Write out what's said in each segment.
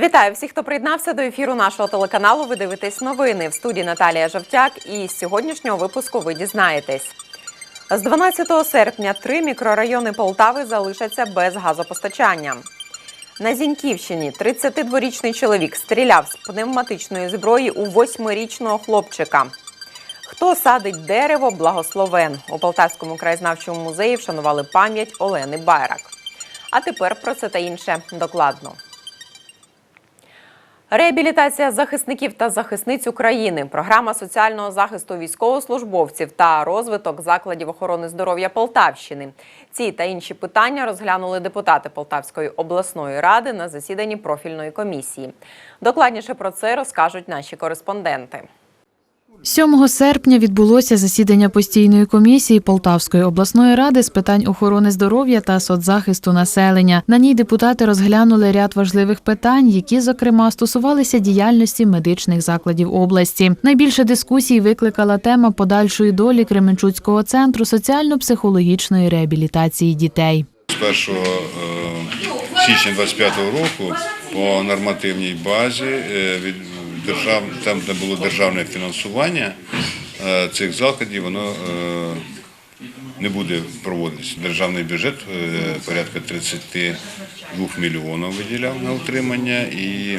Вітаю всіх, хто приєднався до ефіру нашого телеканалу. Ви дивитесь новини в студії Наталія Жовтяк. І з сьогоднішнього випуску ви дізнаєтесь. З 12 серпня три мікрорайони Полтави залишаться без газопостачання. На Зіньківщині 32-річний чоловік стріляв з пневматичної зброї у восьмирічного хлопчика. Хто садить дерево благословен у Полтавському краєзнавчому музеї вшанували пам'ять Олени Байрак. А тепер про це та інше докладно. Реабілітація захисників та захисниць України, програма соціального захисту військовослужбовців та розвиток закладів охорони здоров'я Полтавщини. Ці та інші питання розглянули депутати Полтавської обласної ради на засіданні профільної комісії. Докладніше про це розкажуть наші кореспонденти. 7 серпня відбулося засідання постійної комісії Полтавської обласної ради з питань охорони здоров'я та соцзахисту населення. На ній депутати розглянули ряд важливих питань, які, зокрема, стосувалися діяльності медичних закладів області. Найбільше дискусій викликала тема подальшої долі Кременчуцького центру соціально-психологічної реабілітації дітей. З 1 е, січня 25 року по нормативній базі е, від держав, там, де було державне фінансування е, цих закладів, воно е, не буде проводитися. Державний бюджет е, порядка 32 мільйонів виділяв на утримання і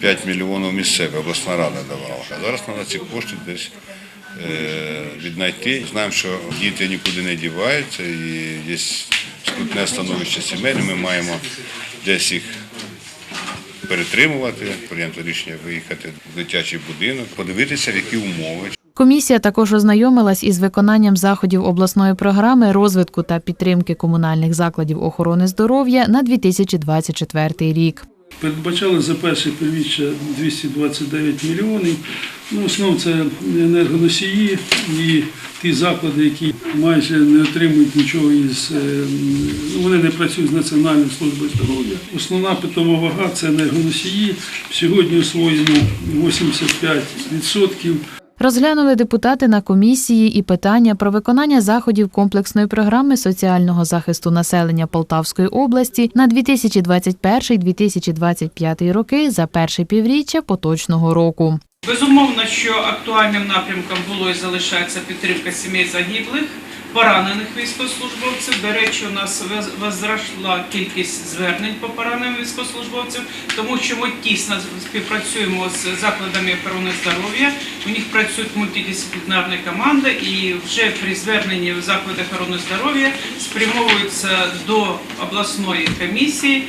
5 мільйонів місцеве, обласна рада давала. А зараз треба ці кошти десь віднайти. Знаємо, що діти нікуди не діваються і є скрутне становище сімейне. Ми маємо десь їх перетримувати, прийнято рішення виїхати в дитячий будинок, подивитися, в які умови. Комісія також ознайомилась із виконанням заходів обласної програми розвитку та підтримки комунальних закладів охорони здоров'я на 2024 рік. Передбачали за перше півріччя 229 мільйонів. Ну, Основ це енергоносії і ті заклади, які майже не отримують нічого із е, ну, вони не працюють з Національною службою здоров'я. Основна питома вага це енергоносії. Сьогодні освоєно 85%. Розглянули депутати на комісії і питання про виконання заходів комплексної програми соціального захисту населення Полтавської області на 2021-2025 роки за перше півріччя поточного року. Безумовно, що актуальним напрямком було і залишається підтримка сімей загиблих, поранених військовослужбовців. До речі, у нас воз- возросла кількість звернень по пораненим військовослужбовцям, тому що ми тісно співпрацюємо з закладами охорони здоров'я. У них працюють мультидисциплінарні команди, і вже при зверненні в заклади охорони здоров'я спрямовуються до обласної комісії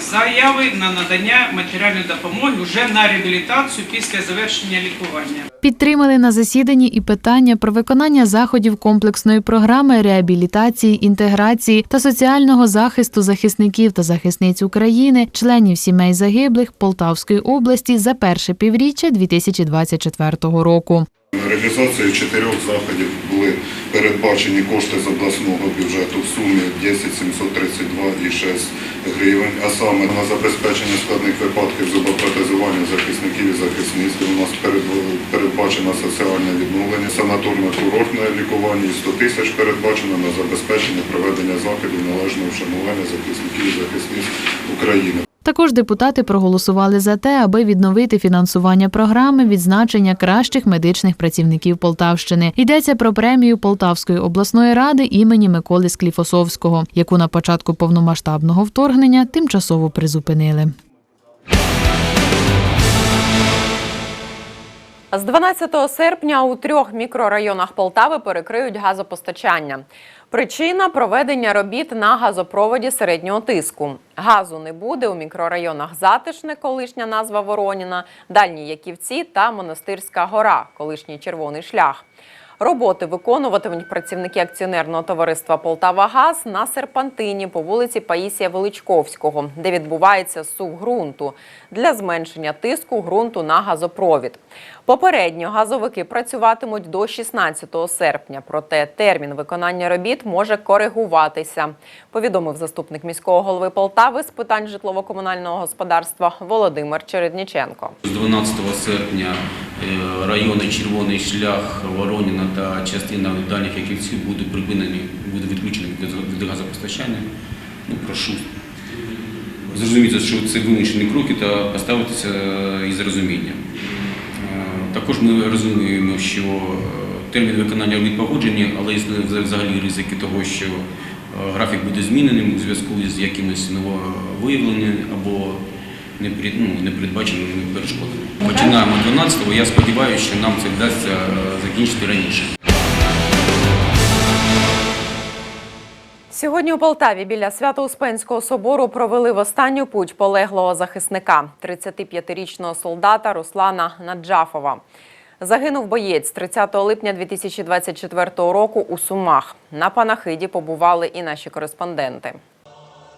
заяви на надання матеріальної допомоги вже на реабілітацію після завершення лікування. Підтримали на засіданні і питання про виконання заходів комплексної програми реабілітації, інтеграції та соціального захисту захисників та захисниць України, членів сімей загиблих Полтавської області за перше півріччя 2024 року. На реалізацію чотирьох заходів були передбачені кошти з обласного бюджету в сумі 10 732,6 гривень, а саме на забезпечення складних випадків зубопротезування захисників і захисниць, у нас передбачено соціальне відновлення, санаторно-курортне лікування і 100 тисяч передбачено на забезпечення проведення заходів належного вшанування захисників і захисниць України. Також депутати проголосували за те, аби відновити фінансування програми відзначення кращих медичних працівників Полтавщини. Йдеться про премію Полтавської обласної ради імені Миколи Скліфосовського, яку на початку повномасштабного вторгнення тимчасово призупинили. З 12 серпня у трьох мікрорайонах Полтави перекриють газопостачання. Причина проведення робіт на газопроводі середнього тиску. Газу не буде у мікрорайонах Затишне, колишня назва Вороніна, Дальні Яківці та Монастирська гора, колишній червоний шлях. Роботи виконуватимуть працівники акціонерного товариства Полтавагаз на серпантині по вулиці Паїсія Величковського, де відбувається сув ґрунту для зменшення тиску ґрунту на газопровід. Попередньо газовики працюватимуть до 16 серпня, проте термін виконання робіт може коригуватися, повідомив заступник міського голови Полтави з питань житлово-комунального господарства Володимир Чередніченко. З 12 серпня райони Червоний шлях, Вороніна та частина дальніх яківців будуть припинені, буде відключені від газопостачання. Ну, прошу зрозуміти, що це вимушені кроки та поставитися е, із розумінням. Е, Також ми розуміємо, що е, термін виконання робіт погоджені, але існує взагалі ризики того, що е, графік буде зміненим у зв'язку з якимись нововиявленими або непред- ну, непередбаченими перешкодами. Починаємо 12-го. Я сподіваюся, що нам це вдасться е, закінчити раніше. Сьогодні у Полтаві біля Свято-Успенського собору провели в останню путь полеглого захисника 35-річного солдата Руслана Наджафова. Загинув боєць 30 липня 2024 року у Сумах. На панахиді побували і наші кореспонденти.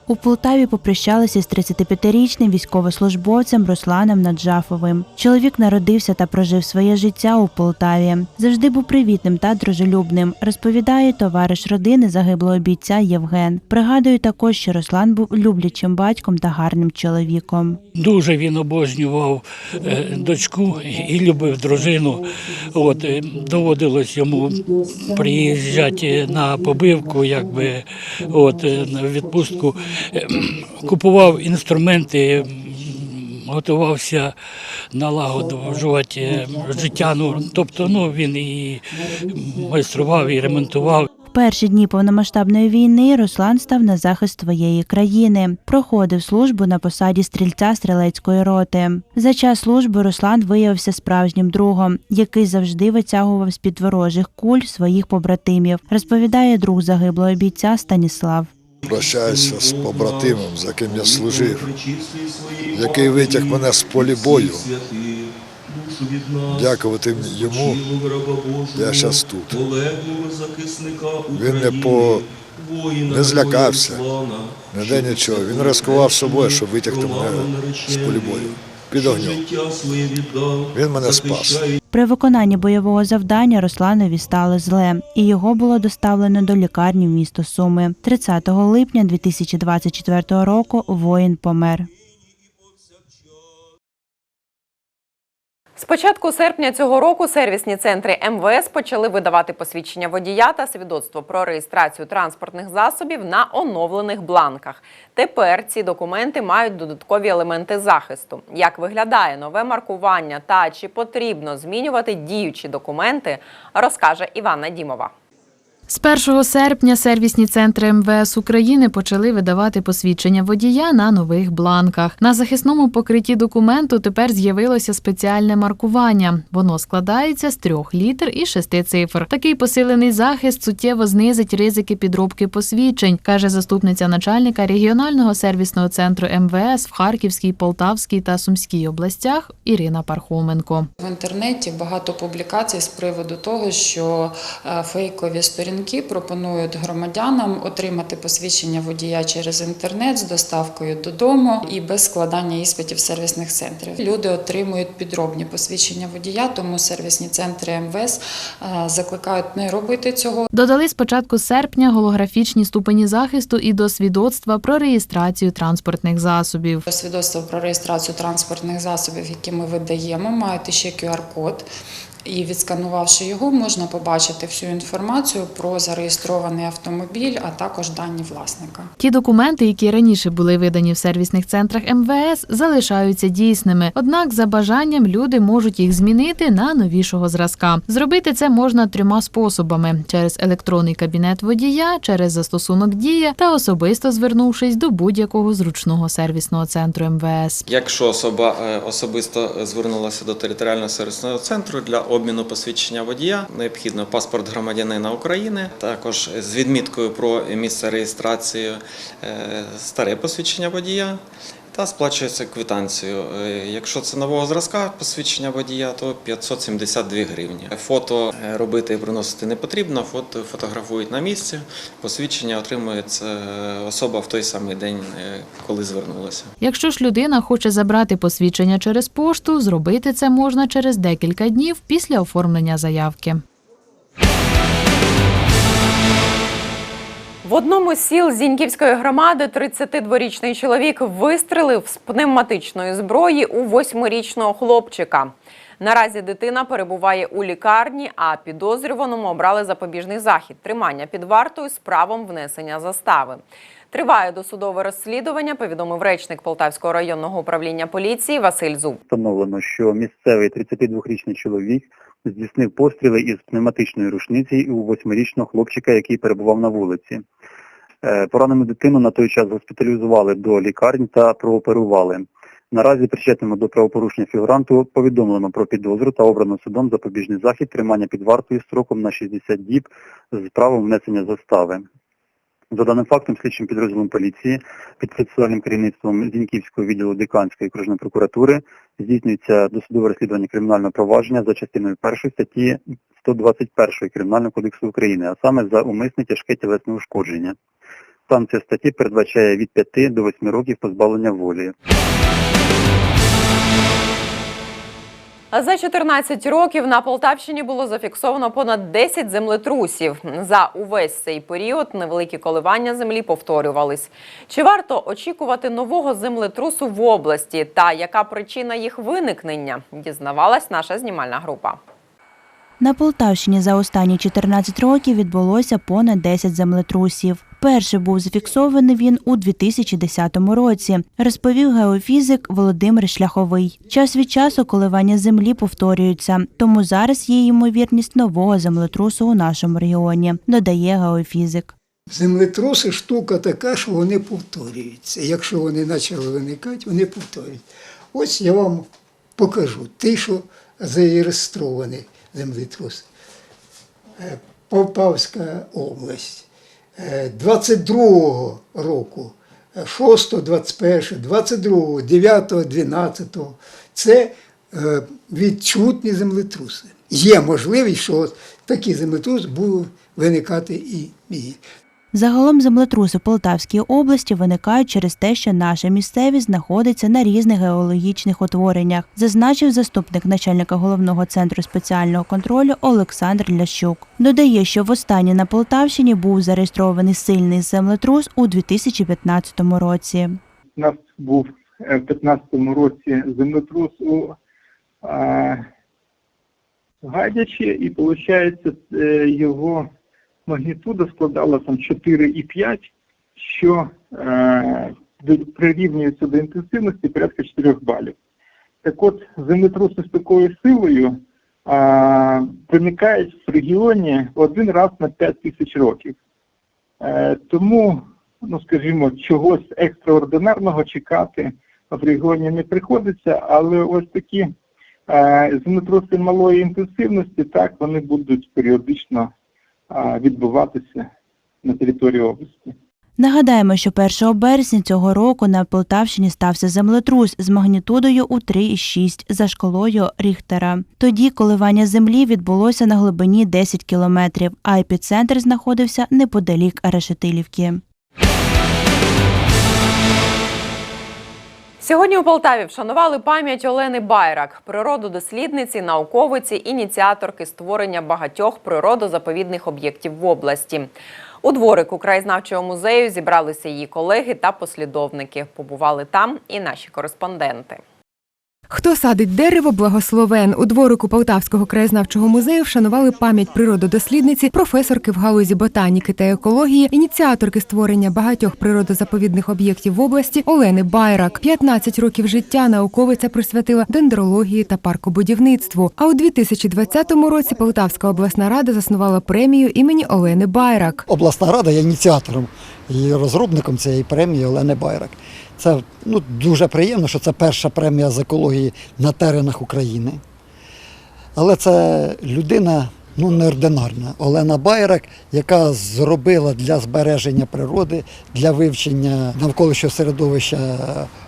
У Полтаві попрощалися з 35-річним військовослужбовцем Русланом Наджафовим. Чоловік народився та прожив своє життя у Полтаві. Завжди був привітним та дружелюбним, розповідає товариш родини загиблого бійця Євген. Пригадує також, що Руслан був люблячим батьком та гарним чоловіком. Дуже він обожнював е, дочку і любив дружину. От е, доводилось йому приїжджати на побивку, якби от е, на відпустку. Е, Купував інструменти, готувався налагоджувати е, життя. Ну тобто, ну він і майстрував, і ремонтував. Перші дні повномасштабної війни Руслан став на захист своєї країни. Проходив службу на посаді стрільця стрілецької роти. За час служби Руслан виявився справжнім другом, який завжди витягував з під ворожих куль своїх побратимів, розповідає друг загиблого бійця Станіслав. Прощаюся з побратимом, за ким я служив, який витяг мене з полі бою. Дякувати йому, я зараз тут. Він не по не злякався, не де нічого. Він ризикував собою, щоб витягти мене з полі бою. Під огнем. Він мене спас. При виконанні бойового завдання Русланові стало зле, і його було доставлено до лікарні в місто Суми. 30 липня 2024 року воїн помер. З початку серпня цього року сервісні центри МВС почали видавати посвідчення водія та свідоцтво про реєстрацію транспортних засобів на оновлених бланках. Тепер ці документи мають додаткові елементи захисту. Як виглядає нове маркування та чи потрібно змінювати діючі документи, розкаже Івана Дімова. З 1 серпня сервісні центри МВС України почали видавати посвідчення водія на нових бланках. На захисному покритті документу тепер з'явилося спеціальне маркування. Воно складається з трьох літер і шести цифр. Такий посилений захист суттєво знизить ризики підробки посвідчень, каже заступниця начальника регіонального сервісного центру МВС в Харківській, Полтавській та Сумській областях Ірина Пархоменко. В інтернеті багато публікацій з приводу того, що е, фейкові сторінки пропонують громадянам отримати посвідчення водія через інтернет з доставкою додому і без складання іспитів сервісних центрів. Люди отримують підробні посвідчення водія, тому сервісні центри МВС е, закликають не робити цього. Додали з початку серпня голографічні ступені захисту і до свідоцтва про реєстрацію транспортних засобів. Свідоцтво про реєстрацію транспортних засобів, які ми видаємо, мають ще QR-код. І відсканувавши його, можна побачити всю інформацію про зареєстрований автомобіль, а також дані власника. Ті документи, які раніше були видані в сервісних центрах МВС, залишаються дійсними. Однак, за бажанням люди можуть їх змінити на новішого зразка. Зробити це можна трьома способами: через електронний кабінет водія, через застосунок дія та особисто звернувшись до будь-якого зручного сервісного центру МВС. Якщо особа е, особисто звернулася до територіального сервісного центру для обміну посвідчення водія, необхідно паспорт громадянина України, також з відміткою про місце реєстрації е, старе посвідчення водія. Та сплачується квитанцію. Е, Якщо це нового зразка посвідчення водія, то 572 гривні. Фото е, робити і приносити не потрібно. Фото фотографують на місці. Посвідчення отримується е, особа в той самий день, коли звернулася. Якщо ж людина хоче забрати посвідчення через пошту, зробити це можна через декілька днів після оформлення заявки. В одному з сіл Зіньківської громади 32-річний чоловік вистрелив з пневматичної зброї у восьмирічного хлопчика. Наразі дитина перебуває у лікарні, а підозрюваному обрали запобіжний захід тримання під вартою з правом внесення застави. Триває досудове розслідування, повідомив речник Полтавського районного управління поліції Василь Зуб. Встановлено, що місцевий 32-річний чоловік здійснив постріли із пневматичної рушниці у восьмирічного хлопчика, який перебував на вулиці. Е, Поранену дитину на той час госпіталізували до лікарні та прооперували. Наразі причетному до правопорушення фігуранту повідомлено про підозру та обрано судом запобіжний захід тримання під вартою строком на 60 діб з правом внесення застави. За даним фактом, слідчим підрозділом поліції під процесуальним керівництвом Зіньківського відділу Диканської окружної прокуратури здійснюється досудове розслідування кримінального провадження за частиною 1 статті 121 Кримінального кодексу України, а саме за умисне тяжке тілесне ушкодження. Санкція статті передбачає від 5 до 8 років позбавлення волі. За 14 років на Полтавщині було зафіксовано понад 10 землетрусів. За увесь цей період невеликі коливання землі повторювались. Чи варто очікувати нового землетрусу в області та яка причина їх виникнення? Дізнавалась наша знімальна група. На Полтавщині за останні 14 років відбулося понад 10 землетрусів. Перший був зафіксований він у 2010 році, розповів геофізик Володимир Шляховий. Час від часу коливання землі повторюються, тому зараз є ймовірність нового землетрусу у нашому регіоні, додає геофізик. Землетруси штука така, що вони повторюються. Якщо вони почали виникати, вони повторюють. Ось я вам покажу ті, що зареєстровані землетруси. Е, Полтавська область. Е, 22-го року, е, 6, 21, 22, 9, 12. Це е, відчутні землетруси. Є можливість, що такі землетруси будуть виникати і, і. Загалом землетруси Полтавській області виникають через те, що наша місцевість знаходиться на різних геологічних утвореннях, зазначив заступник начальника головного центру спеціального контролю Олександр Лящук. Додає, що востаннє на Полтавщині був зареєстрований сильний землетрус у 2015 році. У нас був е, в 15-му році землетрус у е, Гадячі, і виходить, його магнітуда складала там 4,5, що е, прирівнюється до інтенсивності порядка 4 балів. Так от, землетруси з такою силою е, виникають в регіоні один раз на 5 тисяч років. Е, тому, ну скажімо, чогось екстраординарного чекати в регіоні не приходиться, але ось такі е, землетруси малої інтенсивності, так, вони будуть періодично відбуватися на території області. Нагадаємо, що 1 березня цього року на Полтавщині стався землетрус з магнітудою у 3,6 за шкалою Ріхтера. Тоді коливання землі відбулося на глибині 10 кілометрів, а епіцентр знаходився неподалік Решетилівки. Сьогодні у Полтаві вшанували пам'ять Олени Байрак, природодослідниці, науковиці, ініціаторки створення багатьох природозаповідних об'єктів в області. У дворику краєзнавчого музею зібралися її колеги та послідовники. Побували там і наші кореспонденти. Хто садить дерево, благословен. У дворику Полтавського краєзнавчого музею вшанували пам'ять природодослідниці, професорки в галузі ботаніки та екології, ініціаторки створення багатьох природозаповідних об'єктів в області Олени Байрак. 15 років життя науковиця присвятила дендрології та паркобудівництву. А у 2020 році Полтавська обласна рада заснувала премію імені Олени Байрак. Обласна рада є ініціатором і розробником цієї премії Олени Байрак. Це ну, дуже приємно, що це перша премія з екології на теренах України. Але це людина ну, неординарна. Олена Байрак, яка зробила для збереження природи, для вивчення навколишнього середовища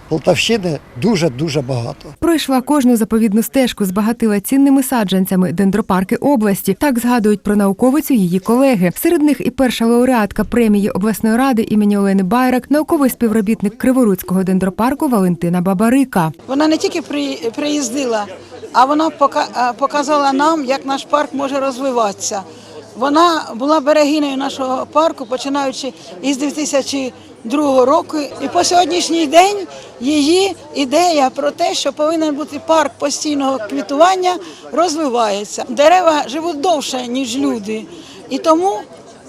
Полтавщини дуже-дуже багато. Пройшла кожну заповідну стежку, збагатила цінними саджанцями дендропарки області. Так згадують про науковицю її колеги. Серед них і перша лауреатка премії обласної ради імені Олени Байрак, науковий співробітник Криворуцького дендропарку Валентина Бабарика. Вона не тільки при- приїздила, а вона показала нам, як наш парк може розвиватися. Вона була берегинею нашого парку, починаючи із 2002 року. І по сьогоднішній день її ідея про те, що повинен бути парк постійного квітування, розвивається. Дерева живуть довше, ніж люди. І тому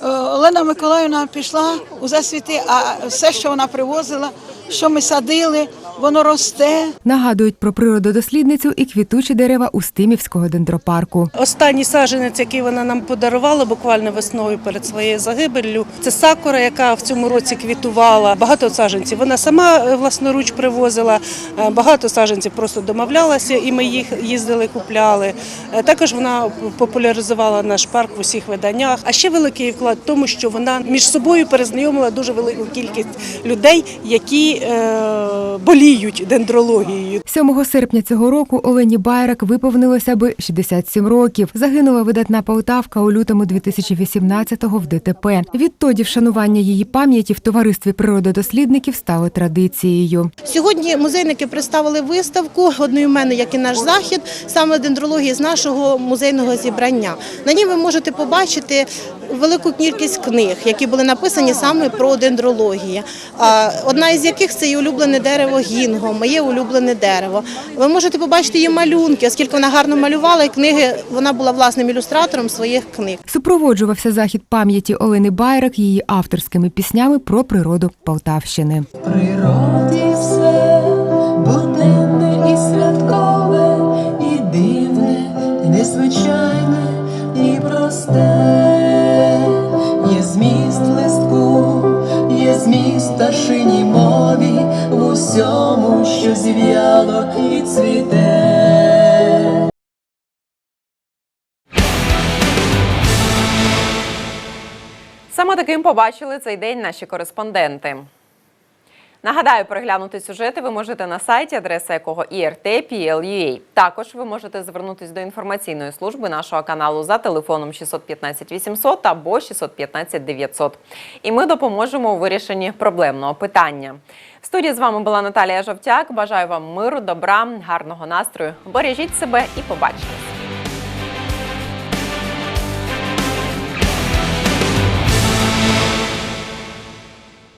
е, Олена Миколаївна пішла у засвіти, а все, що вона привозила, що ми садили, воно росте. Нагадують про природодослідницю і квітучі дерева Устимівського дендропарку. Останній саджанець, який вона нам подарувала буквально весною перед своєю загибеллю, це сакура, яка в цьому році квітувала. Багато саджанців вона сама е, власноруч привозила, е, багато саджанців просто домовлялася, і ми їх їздили, купляли. Е, Також вона популяризувала наш парк в усіх виданнях. А ще великий вклад в тому, що вона між собою перезнайомила дуже велику кількість людей, які е, боліють дендрологією. 7 серпня цього року Олені Байрак виповнилося би 67 років. Загинула видатна Полтавка у лютому 2018-го в ДТП. Відтоді вшанування її пам'яті в товаристві природодослідників стало традицією. Сьогодні музейники представили виставку одноіменну, як і наш захід, саме дендрології з нашого музейного зібрання. На ній ви можете побачити велику кількість книг, які були написані саме про дендрологію. Одна із яких це і улюблене дерево гінго, моє улюблене дерево. Ви можете побачити її малюнки, оскільки вона гарно малювала, і книги вона була власним ілюстратором своїх книг. Супроводжувався захід пам'яті Олени Байрак її авторськими піснями про природу Полтавщини. природі що і цвіте. Саме таким побачили цей день наші кореспонденти. Нагадаю, переглянути сюжети ви можете на сайті, адреса якого IRT.PL.UA. Також ви можете звернутися до інформаційної служби нашого каналу за телефоном 615 800 або 615 900. І ми допоможемо у вирішенні проблемного питання. В студії з вами була Наталія Жовтяк. Бажаю вам миру, добра, гарного настрою. Бережіть себе і побачення.